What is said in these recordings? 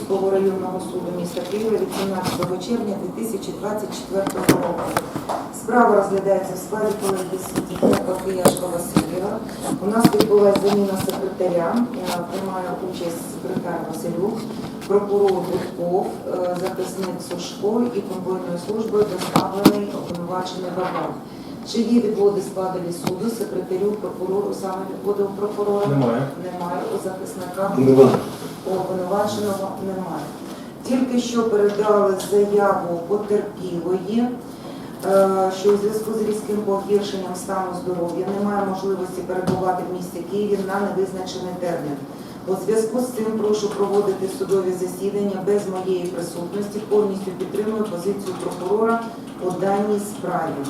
Бузького районного суду міста Києва від 17 червня 2024 року. Справа розглядається в складі колегії судді Пакияшка Васильєва. У нас відбулася заміна секретаря, приймає участь секретар Василюк, прокурор Гудков, е, захисник Сушко і конвойною службою доставлений обвинувачений Бабак. Чи є відводи складу від суду, секретарю, прокурору, саме відводи у прокурора? Немає. Немає. У захисника? Немає. У обвинуваченого немає. Тільки що передали заяву потерпілої, е, що у зв'язку з різким погіршенням стану здоров'я немає можливості перебувати в місті Києві на невизначений термін. У зв'язку з цим прошу проводити судові засідання без моєї присутності. Повністю підтримую позицію прокурора у даній справі.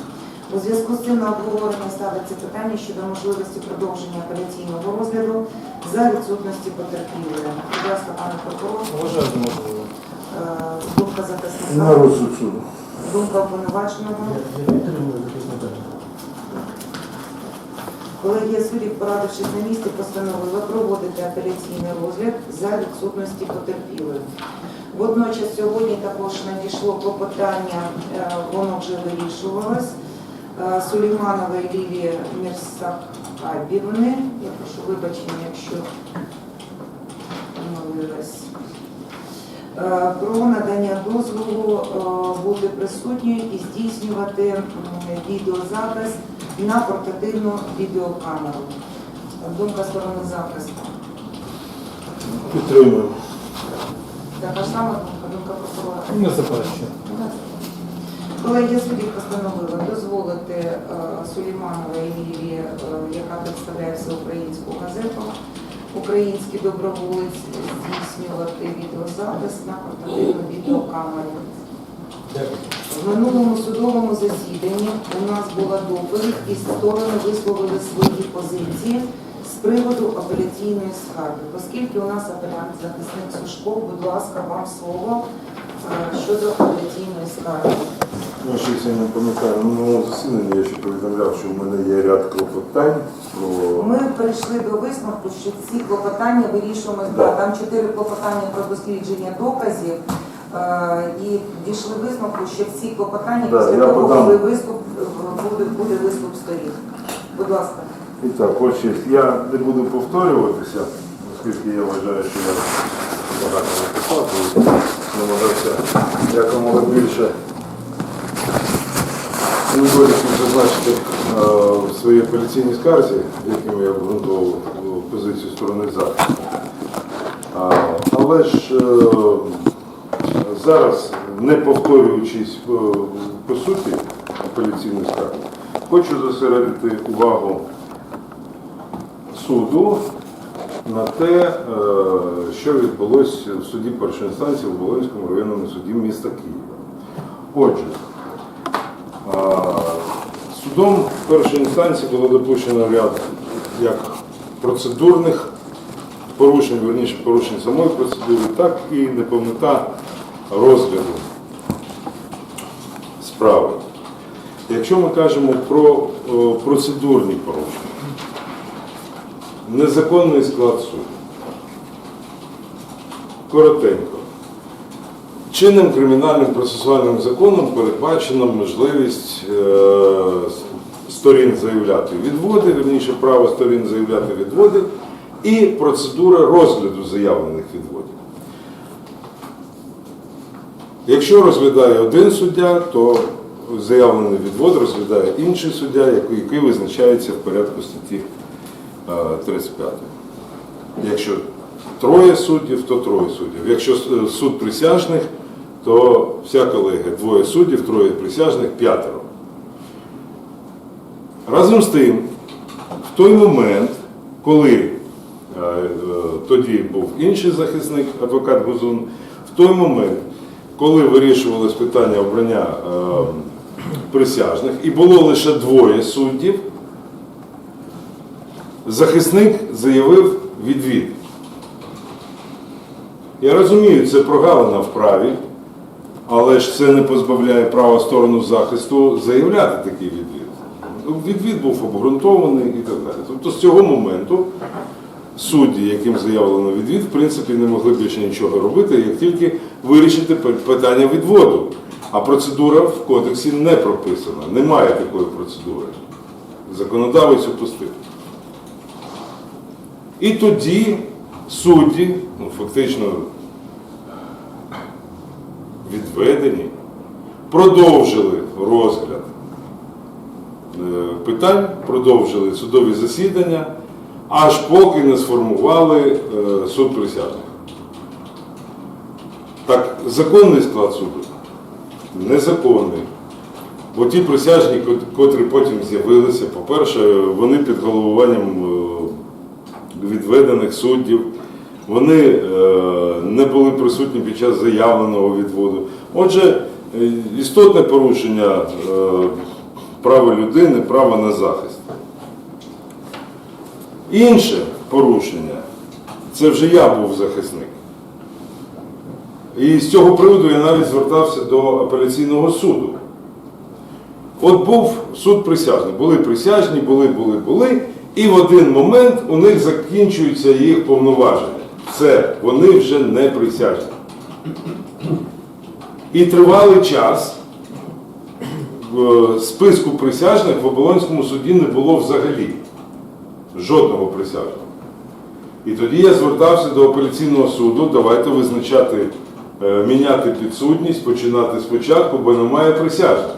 У зв'язку з цим на обговорення ставиться питання щодо можливості продовження апеляційного розгляду за відсутності потерпілої. Будь ласка, пане прокурор, Вважаю, неможливо. е, думка На захисника, розсуд суду. думка обвинуваченого. Я підтримую захисника. Колегія суддів, порадившись на місці, постановила проводити апеляційний розгляд за відсутності потерпілої. Водночас сьогодні також надійшло клопотання, е, воно вже вирішувалось. Е, Сулейманової Лілії Мірсахабівни. Я прошу вибачення, якщо помилилась. Е, Про надання дозволу е, бути присутньою і здійснювати відеозапис на портативну відеокамеру. Думка сторони захисту. Підтримую. Така ж сама думка, думка прокурора. Не заперечую. Колегія постановила дозволити е, Сулеймановій е, яка представляє всеукраїнську газету, український доброволець здійснювати відеозапис на портативну відеокамеру. В минулому судовому засіданні у нас була доповідь і сторони висловили свої позиції з приводу апеляційної скарги. Оскільки у нас апелянт захисник Сушко, будь ласка, вам слово е, щодо апеляційної скарги. Ну, я не пам'ятаю, на минулому засіданні я ще повідомляв, що в мене є ряд клопотань про Ми прийшли до висновку, що ці клопотання вирішуємо. Да. Да. Там чотири клопотання про дослідження доказів. е, І дійшли висновку, що всі клопотання Да, після того, подам. коли виступ буде, буде виступ сторін. Будь ласка. І так, щось. Я не буду повторюватися, оскільки я вважаю, що я багато написав, намагався якомога більше недоліків зазначити е, в своїй апеляційній скарзі, якими я обґрунтував е, позицію сторони захисту. А, Але ж е, зараз, не повторюючись по суті апеляційної скарги, хочу зосередити увагу суду на те, що відбулося в суді першої інстанції в Волинському районному суді міста Києва. Отже, судом першої інстанції було допущено ряд як процедурних порушень, верніше порушень самої процедури, так і неповнота розгляду справи. Якщо ми кажемо про процедурні порушення, Незаконний склад суду. Коротенько. Чинним кримінальним процесуальним законом передбачена можливість е, сторін заявляти відводи, верніше право сторін заявляти відводи і процедура розгляду заявлених відводів. Якщо розглядає один суддя, то заявлений відвод розглядає інший суддя, який визначається в порядку статті е, 35. Якщо троє суддів, то троє суддів. Якщо е, суд присяжних, то вся колегія двоє суддів, троє присяжних, п'ятеро. Разом з тим, в той момент, коли е, тоді був інший захисник, адвокат Гузун, в той момент, коли вирішувалось питання обрання е, присяжних, і було лише двоє суддів, захисник заявив відвід. Я розумію, це прогалина в праві, але ж це не позбавляє права сторону захисту заявляти такий відвід. Ну, Відвід був обґрунтований і так далі. Тобто з цього моменту судді, яким заявлено відвід, в принципі, не могли більше нічого робити, як тільки вирішити питання відводу. А процедура в кодексі не прописана. Немає такої процедури. Законодавець опустив. І тоді судді, ну, фактично відведені, продовжили розгляд е, питань, продовжили судові засідання, аж поки не сформували е, суд присяжних. Так, законний склад суду? Незаконний. Бо ті присяжні, котрі потім з'явилися, по-перше, вони під головуванням е, відведених суддів, вони е, не були присутні під час заявленого відводу. Отже, е, істотне порушення е, права людини, права на захист. Інше порушення це вже я був захисник. І з цього приводу я навіть звертався до апеляційного суду. От був суд присяжних. Були присяжні, були, були, були. І в один момент у них закінчуються їх повноваження. Все, вони вже не присяжні. І тривалий час в списку присяжних в Оболонському суді не було взагалі жодного присяжного. І тоді я звертався до апеляційного суду, давайте визначати, е, міняти підсудність, починати спочатку, бо немає присяжних.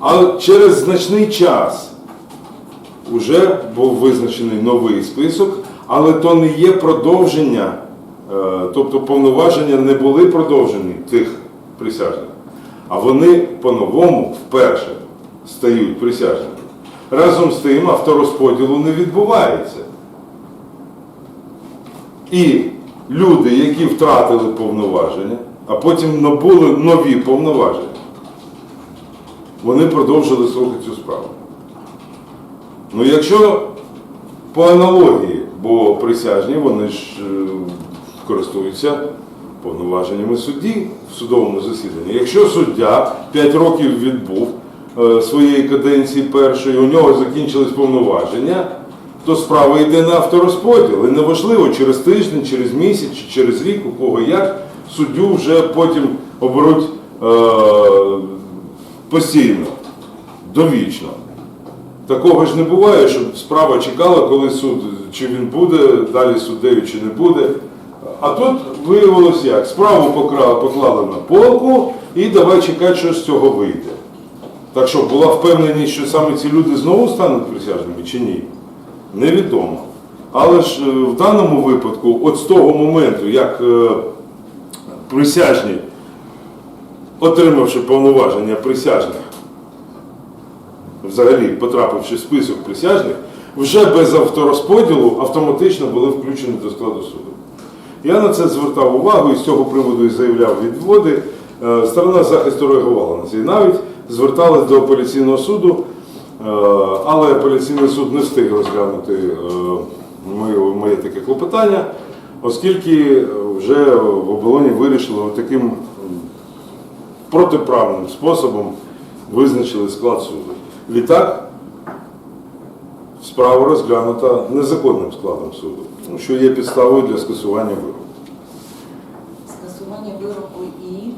А через значний час вже був визначений новий список, але то не є продовження, е, тобто повноваження не були продовжені тих присяжних, а вони по-новому вперше стають присяжними. Разом з тим авторозподілу не відбувається. І люди, які втратили повноваження, а потім набули нові повноваження, вони продовжили слухати цю справу. Ну, якщо по аналогії, бо присяжні, вони ж е, користуються повноваженнями судді в судовому засіданні. Якщо суддя 5 років відбув е, своєї каденції першої, у нього закінчились повноваження, то справа йде на авторозподіл. І неважливо, через тиждень, через місяць через рік, у кого як, суддю вже потім оберуть е, постійно, довічно. Такого ж не буває, щоб справа чекала, коли суд, чи він буде далі суддею, чи не буде. А тут виявилось як? Справу поклали на полку і давай чекати, що з цього вийде. Так що була впевненість, що саме ці люди знову стануть присяжними чи ні? Невідомо. Але ж е, в даному випадку, от з того моменту, як е, присяжні, отримавши повноваження присяжних, взагалі потрапивши в список присяжних, вже без авторозподілу автоматично були включені до складу суду. Я на це звертав увагу і з цього приводу і заявляв відводи. Е, Сторона захисту реагувала на це. Навіть зверталась до апеляційного суду, е, але апеляційний суд не встиг розглянути е, моє таке клопотання, оскільки вже в оболоні вирішили таким протиправним способом визначили склад суду. Відтак, справа розглянута незаконним складом суду, що є підставою для скасування вироку. Скасування вироку і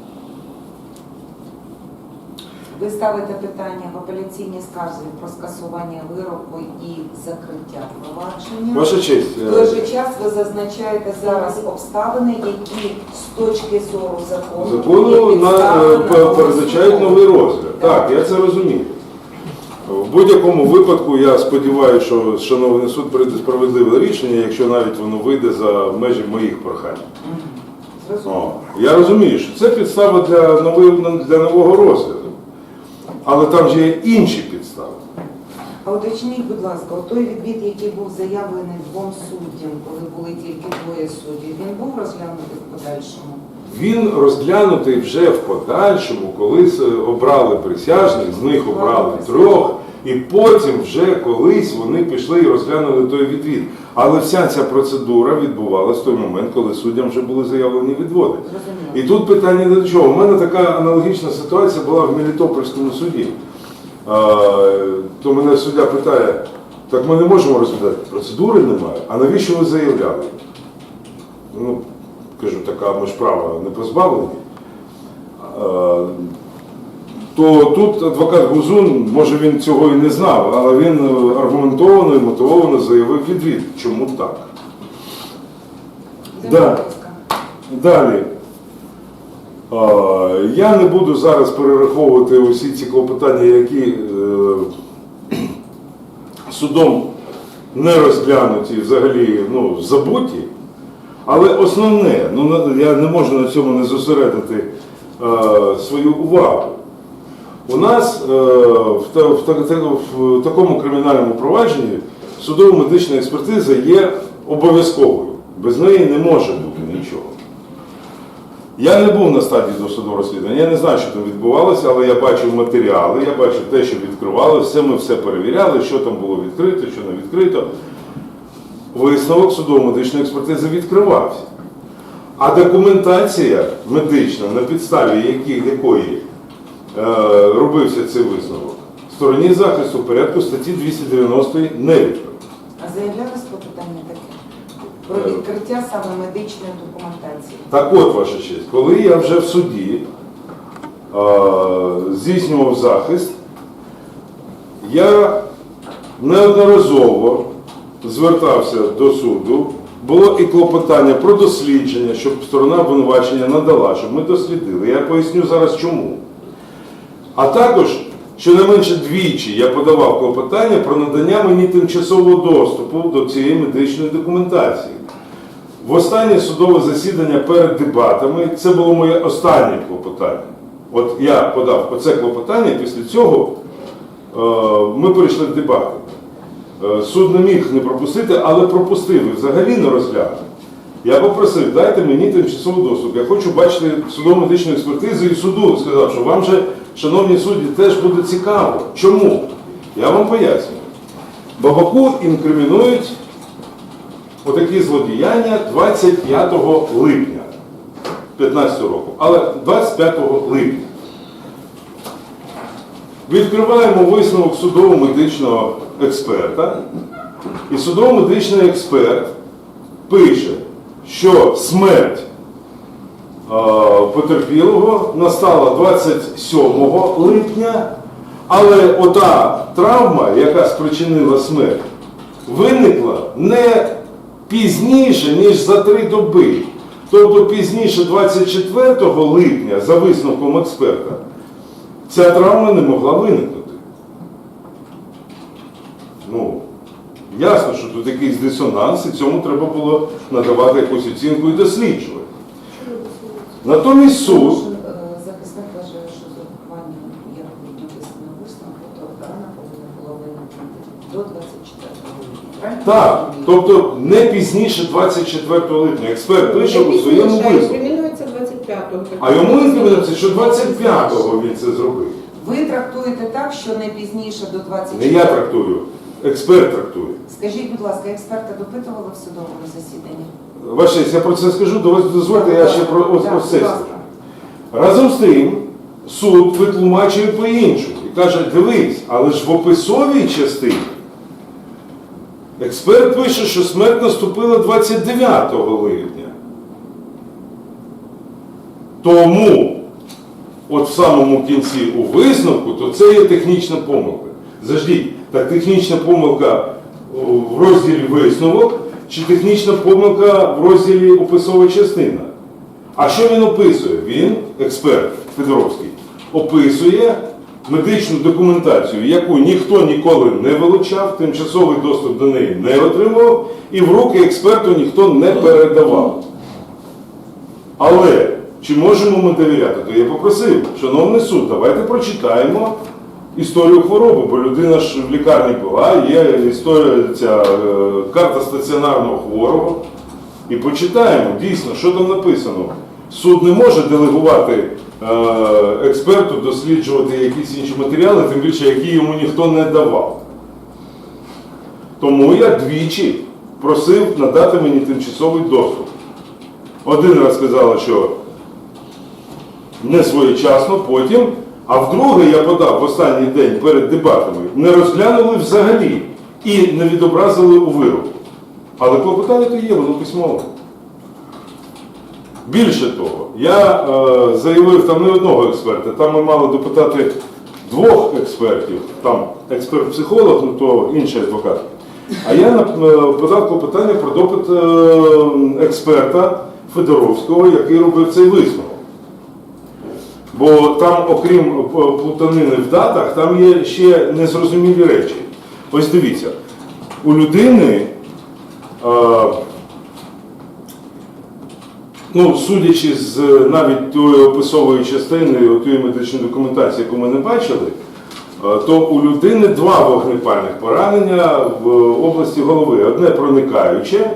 ви ставите питання в апеляційній скарзі про скасування вироку і закриття провадження. Ваша честь, В той же час ви зазначаєте зараз обставини, які з точки зору закону, закону на, е, на передбачають новий розгляд. Так, я це розумію. В будь-якому випадку я сподіваюся, що шановний суд прийде справедливе рішення, якщо навіть воно вийде за межі моїх прохань. О, я розумію, що це підстава для нового, для нового розгляду. Але там же є інші підстави. А уточніть, будь ласка, той відвід, який був заявлений двом суддям, коли були тільки двоє суддів, він був розглянутий в подальшому? Він розглянутий вже в подальшому, коли обрали присяжних, з них обрали трьох, і потім вже колись вони пішли і розглянули той відвід. Але вся ця процедура відбувалася в той момент, коли суддям вже були заявлені відводи. І тут питання не до чого. У мене така аналогічна ситуація була в Мелітопольському суді. То мене суддя питає, так ми не можемо розглядати. Процедури немає. А навіщо ви заявляли? Ну, кажу, така ми ж права не позбавлені. То тут адвокат Гузун, може він цього і не знав, але він аргументовано і мотивовано заявив відвід. Чому так? Да. Далі. Е, Я не буду зараз перераховувати усі ці клопотання, які е, судом не розглянуті, взагалі ну, забуті. Але основне, ну я не можу на цьому не зосередити е, свою увагу. У нас е, в, та- в, в такому кримінальному провадженні судово-медична експертиза є обов'язковою. Без неї не може бути нічого. Я не був на стадії досудового розслідування, я не знаю, що там відбувалося, але я бачив матеріали, я бачив те, що відкривалося, все ми все перевіряли, що там було відкрито, що не відкрито. Висновок судово-медичної експертизи відкривався. А документація медична, на підставі які- якої е, робився цей висновок, в стороні захисту в порядку статті 290 не відкрив. А заявлялось клопотання таке? Про Е. відкриття саме медичної документації. Так от, ваша честь, коли я вже в суді е, здійснював захист, я неодноразово звертався до суду. Було і клопотання про дослідження, щоб сторона обвинувачення надала, щоб ми дослідили. Я поясню зараз чому. А також, щонайменше двічі, я подавав клопотання про надання мені тимчасового доступу до цієї медичної документації. В останнє судове засідання перед дебатами це було моє останнє клопотання. От я подав оце клопотання, після цього е, ми перейшли в дебати. Е, суд не міг не пропустити, але пропустив і взагалі не розглянув. Я попросив, дайте мені тимчасовий доступ. Я хочу бачити судово-медичну експертизу і суду сказав, що вам же, шановні судді, теж буде цікаво. Чому? Я вам пояснюю. Бабаку інкримінують отакі злодіяння 25 липня 15 року, але 25 липня. Відкриваємо висновок судово-медичного експерта, і судово-медичний експерт пише, що смерть е, потерпілого настала 27 липня, але ота травма, яка спричинила смерть, виникла не пізніше, ніж за три доби. Тобто пізніше 24 липня, за висновком експерта, ця травма не могла виникнути. Ну, ясно, що тут якийсь дисонанс, і цьому треба було надавати якусь оцінку і досліджувати. Натомість суд. Е, Захисник вважає, що з урахуванням, як висновку, то рана повинна була виникнути до 24 липня. Так, тобто не пізніше 24 липня. Експерт пише у своєму висновку. Інкримінується 25-го. А йому інкримінується, що 25-го він це зробив. Ви трактуєте так, що не пізніше до 24 Не я трактую, експерт трактує. Скажіть, будь ласка, експерта допитували в судовому засіданні? Ваша честь, я про це скажу, дозвольте, я ще про ось, ось це скажу. Разом з тим, суд витлумачує по-іншому і каже, дивись, але ж в описовій частині експерт пише, що смерть наступила 29 липня. Тому, от в самому кінці у висновку, то це є технічна помилка. Заждіть, так технічна помилка в розділі висновок чи технічна помилка в розділі описова частина? А що він описує? Він, експерт Федоровський, описує медичну документацію, яку ніхто ніколи не вилучав, тимчасовий доступ до неї не отримував, і в руки експерту ніхто не передавав. Але чи можемо ми довіряти? То я попросив, шановний суд, давайте прочитаємо історію хвороби, бо людина ж в лікарні була, є історія ця е, карта стаціонарного хворого. І почитаємо дійсно, що там написано. Суд не може делегувати е, експерту досліджувати якісь інші матеріали, тим більше, які йому ніхто не давав. Тому я двічі просив надати мені тимчасовий доступ. Один раз сказали, що не своєчасно, потім, а вдруге я подав в останній день перед дебатами, не розглянули взагалі. і не відобразили у вироку. Але клопотання то є, воно письмове. Більше того, я е, заявив там не одного експерта, там ми мали допитати двох експертів, там експерт-психолог, ну то інший адвокат. А я е, подав клопотання про допит е, експерта Федоровського, який робив цей висновок. Бо там, окрім е, плутанини в датах, там є ще незрозумілі речі. Ось дивіться, у людини. е, Ну, судячи з навіть тої описової частини, тієї медичної документації, яку ми не бачили, е, то у людини два вогнепальних поранення в області голови. Одне проникаюче,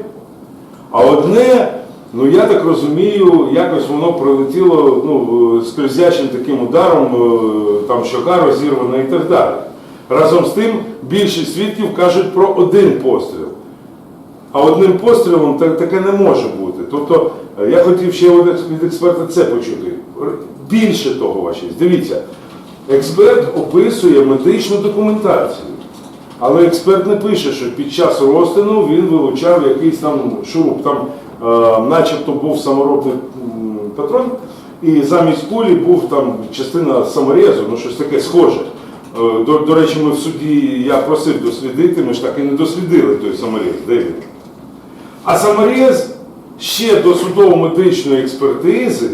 а одне, ну я так розумію, якось воно прилетіло ну, скользячим таким ударом, е, там щока розірвана і так далі. Разом з тим, більшість свідків кажуть про один постріл. А одним пострілом так- таке не може бути. Тобто е, я хотів ще від експерта це почути. Більше того, ваші, дивіться, експерт описує медичну документацію. Але експерт не пише, що під час розтину він вилучав якийсь там шуруп, там начебто був саморобний патрон, і замість кулі був там частина саморезу, ну щось таке схоже. Е, До, до речі, ми в суді я просив дослідити, ми ж так і не дослідили той саморез. Де він? А саморез ще до судово-медичної експертизи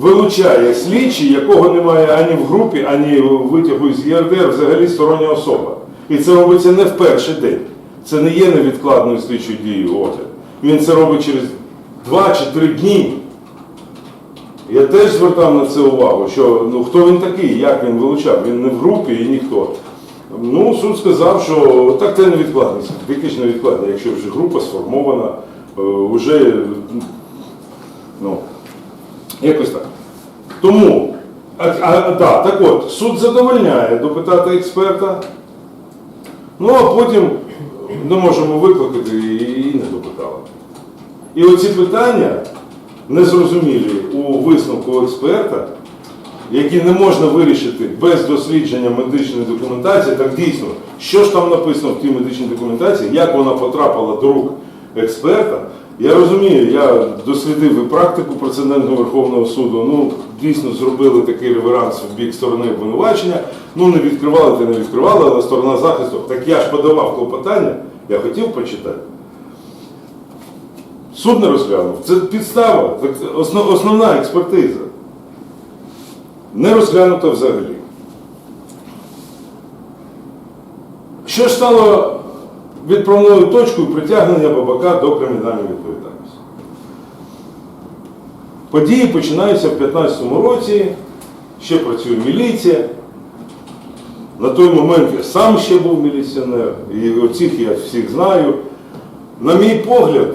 вилучає слідчий, якого немає ані в групі, ані в витягу з ЄРДР, взагалі стороння особа. І це робиться не в перший день. Це не є невідкладною слідчою дією. Він це робить через два чи три дні. Я теж звертав на це увагу, що ну, хто він такий, як він вилучав, він не в групі і ніхто. Ну, суд сказав, що так це невідкладність, виключно невідкладність, якщо вже група сформована, е, вже ну, якось так. Тому, а, а, да, так от, суд задовольняє допитати експерта, ну а потім не можемо викликати і. І оці питання незрозумілі у висновку експерта, які не можна вирішити без дослідження медичної документації, так дійсно, що ж там написано в тій медичній документації, як вона потрапила до рук експерта. Я розумію, я дослідив і практику прецедентного Верховного суду. Ну, дійсно зробили такий реверанс в бік сторони обвинувачення. Ну, не відкривали, то не відкривали, але сторона захисту. Так я ж подавав клопотання, я хотів почитати. Суд не розглянув. Це підстава, основна експертиза. Не розглянута взагалі. Що ж стало відправною точкою притягнення Бабака до кримінальної відповідальності? Події починаються в 2015 році, ще працює міліція. На той момент я сам ще був міліціонер, і оцих я всіх знаю. На мій погляд,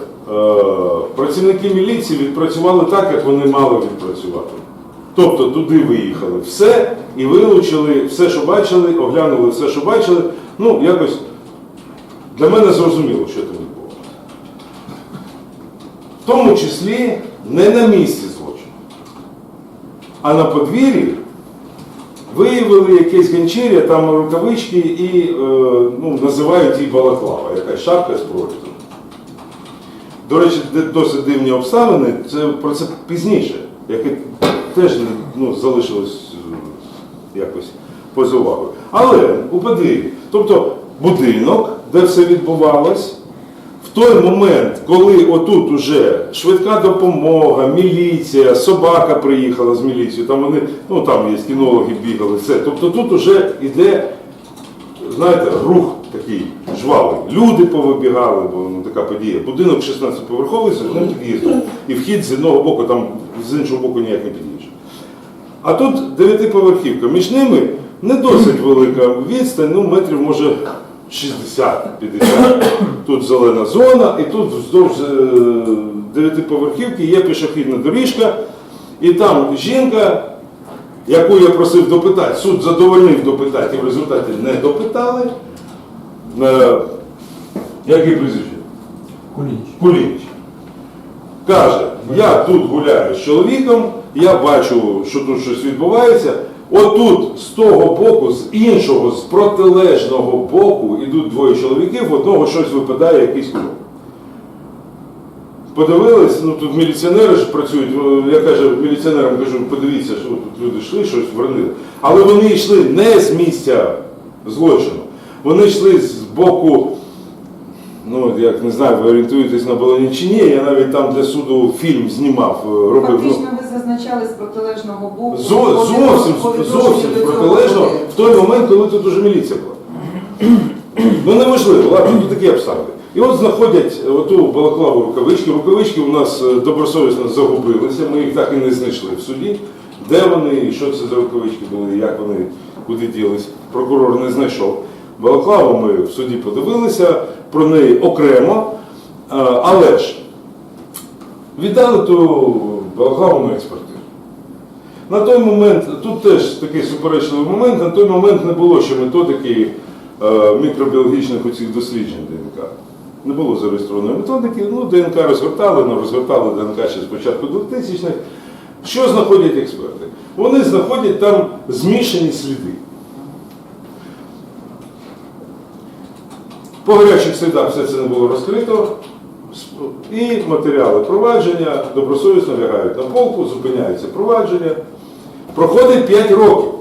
працівники міліції відпрацювали так, як вони мали відпрацювати. Тобто туди виїхали все і вилучили все, що бачили, оглянули все, що бачили. Ну, якось для мене зрозуміло, що там відбулося. В тому числі не на місці злочину, а на подвір'ї виявили якесь ганчір'я, там рукавички і е, ну, називають її балаклава, якась шапка з прорізом. До речі, досить дивні обставини, це про це пізніше, яке теж ну, залишилось е, якось поза увагою. Але у подвір'ї, тобто будинок, де все відбувалось, в той момент, коли отут уже швидка допомога, міліція, собака приїхала з міліцією, там вони, ну там є кінологи бігали, все. Тобто тут уже йде, знаєте, рух такий жвавий. Люди повибігали, бо ну, така подія. Будинок 16-поверховий з одним під'їздом. І вхід з одного боку, там з іншого боку ніяк не під'їжджає. А тут дев'ятиповерхівка. Між ними не досить велика відстань, ну метрів може 60-50. Тут зелена зона, і тут вздовж е, дев'ятиповерхівки є пішохідна доріжка, і там жінка, яку я просив допитати, суд задовольнив допитати, і в результаті не допитали. Е, Як прізвище? Куліч. Кулініч. Каже, я тут гуляю з чоловіком, я бачу, що тут щось відбувається. Отут, з того боку, з іншого, з протилежного боку, ідуть двоє чоловіків, в одного щось випадає, якийсь кров. Подивились, ну тут міліціонери ж працюють. Я кажу міліціонерам, кажу, подивіться, що тут люди йшли, щось вронили. Але вони йшли не з місця злочину. Вони йшли з боку, ну як не знаю, ви орієнтуєтесь на Болоні чи ні. Я навіть там для суду фільм знімав, е, робив. ну, Фактично ви зазначали з протилежного боку. Зо, зовсім, зовсім цього протилежно в той момент, коли тут уже міліція була. Ну неважливо, ладно, тут такі обставини. І от знаходять оту балаклаву рукавички. Рукавички у нас е, добросовісно загубилися, ми їх так і не знайшли в суді. Де вони, і що це за рукавички були, як вони куди ділись, прокурор не знайшов. Балаклаву ми в суді подивилися, про неї окремо, Е, але ж віддали ту балаклаву на експертизу. На той момент, тут теж такий суперечливий момент, на той момент не було ще методики е, мікробіологічних оцих досліджень ДНК. Не було зареєстрованої методики, ну ДНК розгортали, але розгортали ДНК ще з початку 2000-х. Що знаходять експерти? Вони знаходять там змішані сліди. По гарячих слідах все це не було розкрито. І матеріали провадження добросовісно лягають на полку, зупиняється провадження. Проходить 5 років.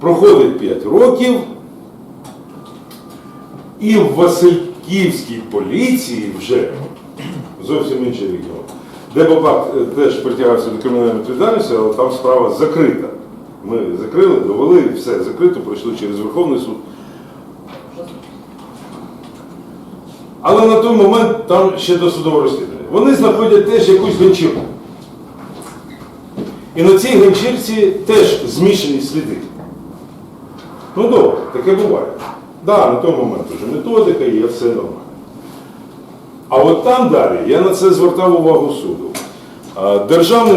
Проходить 5 років. І в Васильківській поліції вже зовсім інший регіон. Де Бабак е, теж притягався до кримінальної відповідальності, але там справа закрита. Ми закрили, довели, все закрито, пройшли через Верховний суд. Але на той момент там ще досудове розслідування. Вони знаходять теж якусь ганчірку. І на цій ганчірці теж змішані сліди. Ну добре, таке буває. Да, на той момент вже методика є, все нормально. А от там далі я на це звертав увагу суду. Державний